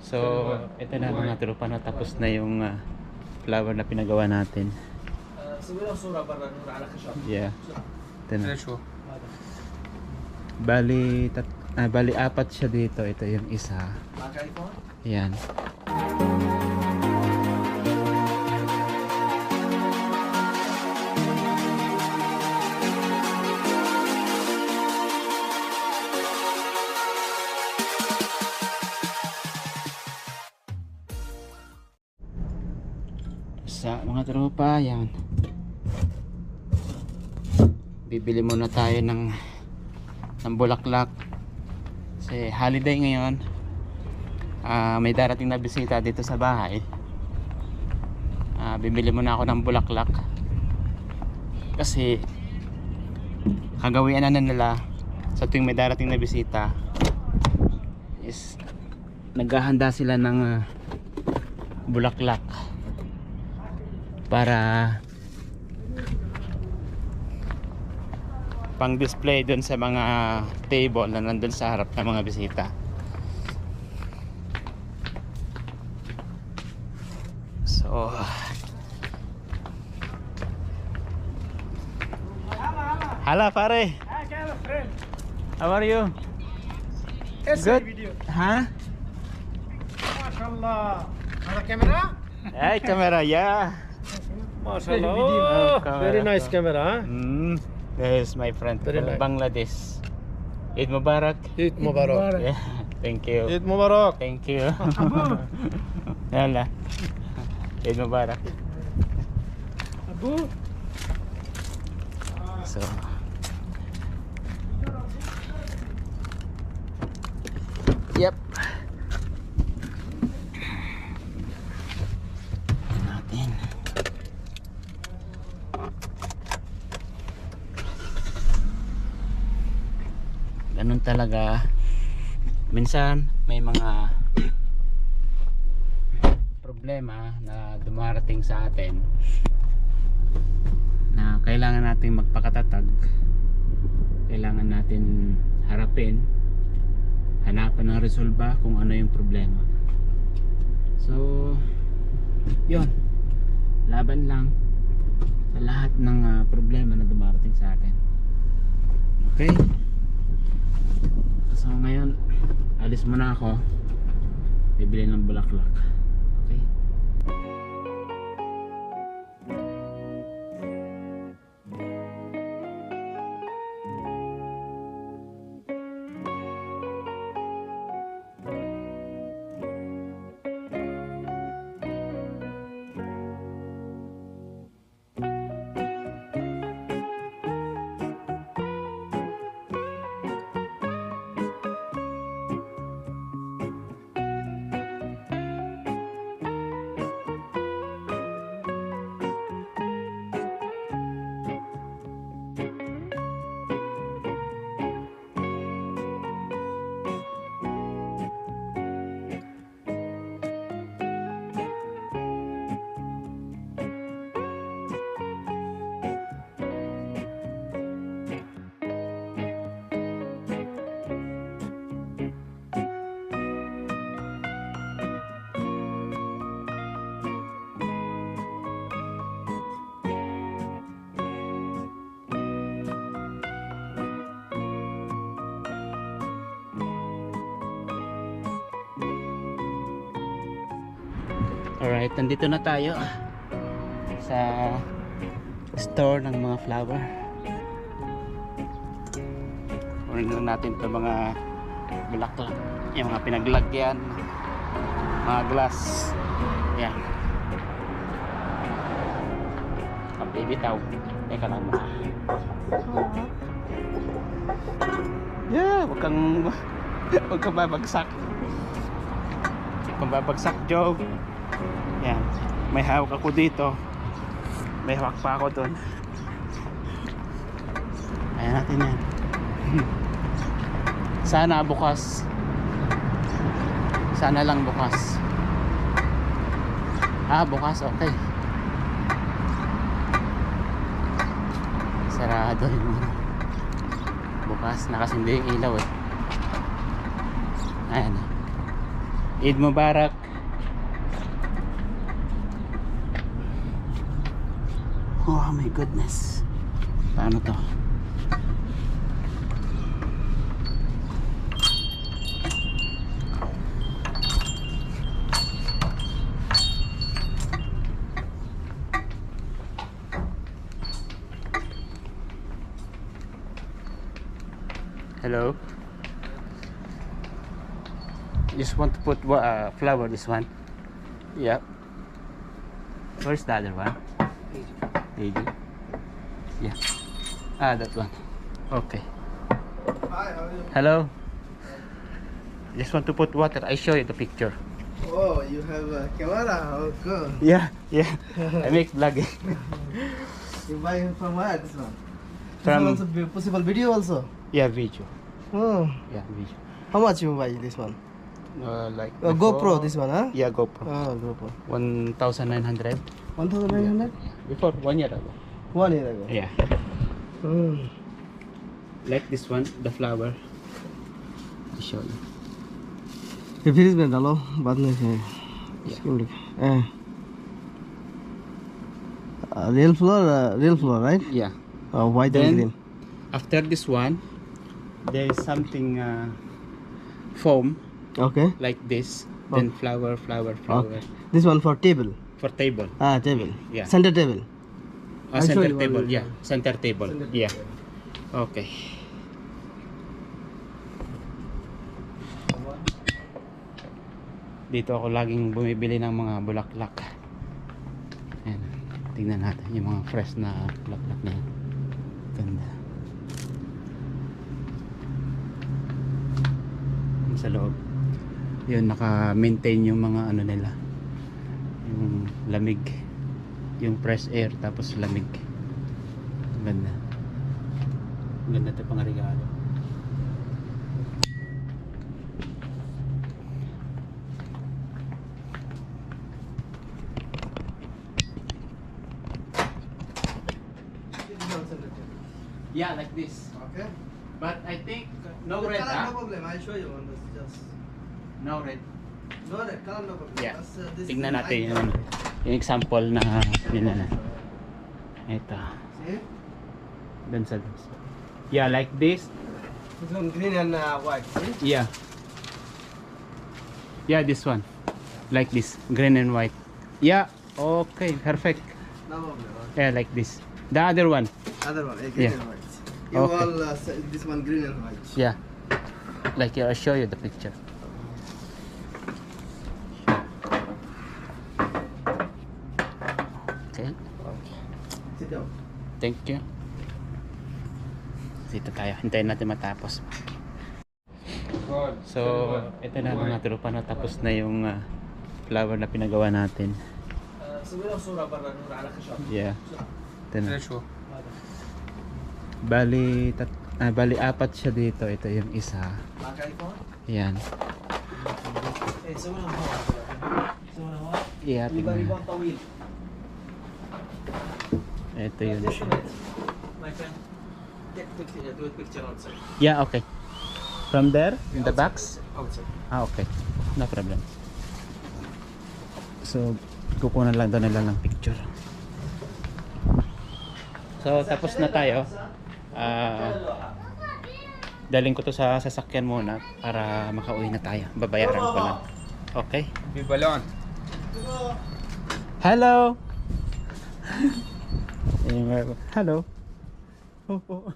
So, ito na mga tropa na tapos na yung uh, flower na pinagawa natin. Yeah. Ito na. Bali, tat, ah, bali apat siya dito. Ito yung isa. Yan. Sa mga tropa, yan. Bibili muna tayo ng ng bulaklak. Kasi holiday ngayon ah may darating na bisita dito sa bahay ah bibili muna ako ng bulaklak kasi kagawian na nila sa tuwing may darating na bisita is naghahanda sila ng ah, bulaklak para pang display dun sa mga table na nandun sa harap ng mga bisita. So hala pare. How are you? Good? Ha? huh mashallah camera? Eh camera yeah. MashaAllah. Very ah, oh, nice camera. Huh? This is my friend Very from nice. Bangladesh. Eid Mubarak. Eid Mubarak. Yeah. Thank you. Eid Mubarak. Thank you. Yalla. Eid Mubarak. Abu. So. Yep. Talaga. Minsan may mga problema na dumarating sa atin na kailangan nating magpakatatag. Kailangan natin harapin hanapan ng resolba kung ano yung problema. So yun. Laban lang sa lahat ng ah, problema na dumarating sa atin. Okay so ngayon alis muna ako. Bibili ng bulaklak Alright, nandito na tayo sa store ng mga flower. Kunin na natin ito mga bulaklak. Yung mga pinaglagyan. Mga glass. Yan. Ang baby tao. Teka lang muna. Yeah, wag kang wag kang babagsak. Wag kang babagsak, Joe. Yan. May hawak ako dito. May hawak pa ako doon. Ayan natin yan. Sana bukas. Sana lang bukas. Ah, bukas. Okay. Sarado yung. Bukas. Nakasindi yung ilaw eh. Ayan. Eid Mubarak. Oh my goodness. Paano to? Hello. Just want to put uh, flower this one. Yep. Where's the other one? Yeah. Ah, that one. Okay. Hi, how are you? Hello. Just want to put water. I show you the picture. Oh, you have a camera? Oh, good. Yeah, yeah. I make vlog. You buy from where, this one? This From- one also possible video also? yeah, video. Oh, Yeah, video. how much you buy this one? Uh, like Uh, GoPro, this one, huh? Yeah, GoPro. Oh, GoPro. 1,900. 1900? Before one year ago. One year ago. Yeah. Hmm. Like this one, the flower. I show you. ये fridge में डालो बाद में से Yeah. Scheme लिख eh uh, real floor uh, real floor right Yeah. uh, white Then- and green After this one, there is something uh, foam okay like this. Then flower, flower, flower okay this one for table for table. ah table Yeah. center table show center table. Yeah, center table. Center yeah. Okay. Dito ako laging bumibili ng mga bulaklak. Ayan. Tingnan natin yung mga fresh na bulaklak na yan. Ganda. Sa loob. Yun, naka-maintain yung mga ano nila. Lamig. Yung fresh air tapos lamig. Ganda. Ganda ito pang regalo. Yeah, like this. okay But I think no red, color, no problem I'll show you on this just No red. no red color no problem Yeah. Uh, is natin yung, ano, yung example na nila na. Ito. see Dun sa Yeah, like this. green and uh, white see Yeah. Yeah, this one. Like this. Green and white. Yeah. Okay. Perfect. no problem. Yeah, like this. The other one. other one eh, green Yeah. and white you Okay. all uh, this one green and white Yeah. Like here, I'll show you the picture. Sir. Sit down. Thank you. Dito tayo. Hintayin natin matapos. So, ito na mga tropa na tapos na yung uh, flower na pinagawa natin. Yeah. Ito na. Oh. Bali, tat ah, bali apat siya dito. Ito yung isa. Yan. Eh, so, Yeah, tingnan. Iba-ibang. Ito yun. My friend, take picture, do a picture outside. Yeah, okay. From there, in the box? Outside. Ah, okay. No problem. So, kukunan lang daw nila ng picture. So, tapos na tayo. Ah, daling ko to sa sasakyan muna para makauwi na tayo. Babayaran ko lang. Okay? Bibalon. Hello! Hello. Oh, oh.